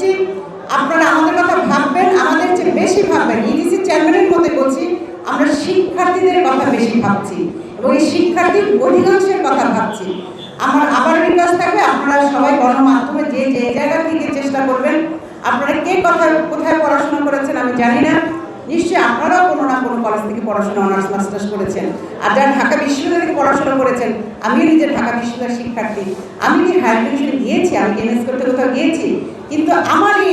দিচ্ছি আপনারা আমাদের কথা ভাববেন, আমাদের চেয়ে বেশি ভাববেন। ইডিসি চেয়ারম্যানের মধ্যে বলছি, আমরা শিক্ষার্থীদের কথা বেশি ভাবছি এবং এই শিক্ষার্থীর অধিকাংশের কথা ভাবছি। আমার আবার রিকোয়েস্ট থাকবে, আপনারা সবাই গণমাধ্যমে যে যে জায়গা থেকে চেষ্টা করবেন, আপনারা কে কথা, কোথায় পড়াশোনা করেছেন আমি জানি না। নিশ্চয়ই আপনারাও কোনো না কোনো কলেজ থেকে পড়াশোনা অনার্স মাস্টার্স করেছেন। আর যারা ঢাকা বিশ্ববিদ্যালয় থেকে পড়াশোনা করেছেন, আমিও নিজে ঢাকা বিশ্ববিদ্যালয়ের শিক্ষার্থী। আমি কি হায়ার এডুকেশনে গিয়েছি আমি এমএস করতে কোথাও গিয়েছি, কিন্তু আমারই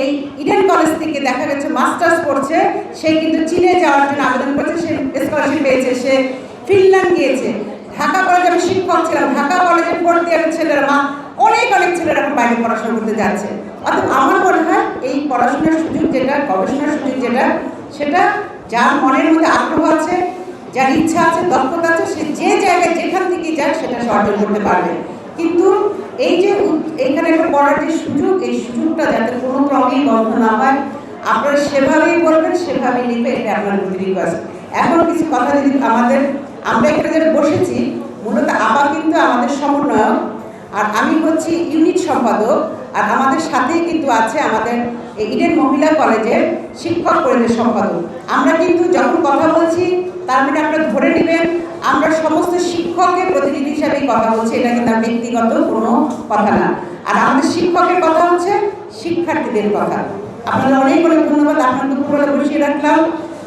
এই ইডেন কলেজ থেকে দেখা গেছে মাস্টার্স করছে সে কিন্তু চীনে যাওয়ার জন্য আবেদন করেছে, সে স্কলারশিপ পেয়েছে, সে ফিনল্যান্ড গিয়েছে। ঢাকা কলেজে আমি শিক্ষক ছিলাম, ঢাকা কলেজে পড়তে ইয়ারের ছেলেরা মা, অনেক অনেক ছেলেরা এখন বাইরে পড়াশোনা করতে যাচ্ছে। অর্থাৎ আমার মনে হয় এই পড়াশোনার সুযোগ যেটা, গবেষণার সুযোগ যেটা সেটা যার মনের মধ্যে আগ্রহ আছে, যার ইচ্ছা আছে, দক্ষতা আছে, সে যে জায়গায় যেখান থেকে যাক সেটা সে অর্জন করতে পারবে। কিন্তু এই যে এইখানে একটা পড়ার যে সুযোগ, এই সুযোগটা যাতে কোনো ক্রমেই বন্ধ না হয়, আপনারা সেভাবেই বলবেন সেভাবেই লিখবে এটা আপনার প্রতি রিকোয়েস্ট এখন কিছু কথা যদি আমাদের, আমরা এখানে যারা বসেছি, মূলত আবার কিন্তু আমাদের সমন্বয়ক, আর আমি হচ্ছি ইউনিট সম্পাদক। আর আমাদের সাথেই কিন্তু আছে আমাদের ইডেন মহিলা কলেজের শিক্ষক পরিবেশ সম্পাদক। আমরা কিন্তু যখন কথা বলছি, তার মানে আপনারা ধরে নেবেন, আমরা সমস্ত শিক্ষকের প্রতিনিধি হিসাবেই কথা বলছি, এটা কিন্তু ব্যক্তিগত কোনো কথা না। আর আমাদের শিক্ষকের কথা হচ্ছে শিক্ষার্থীদের কথা। আপনাদের অনেক অনেক ধন্যবাদ আপনার দুপুরবেলা বসিয়ে রাখলাম।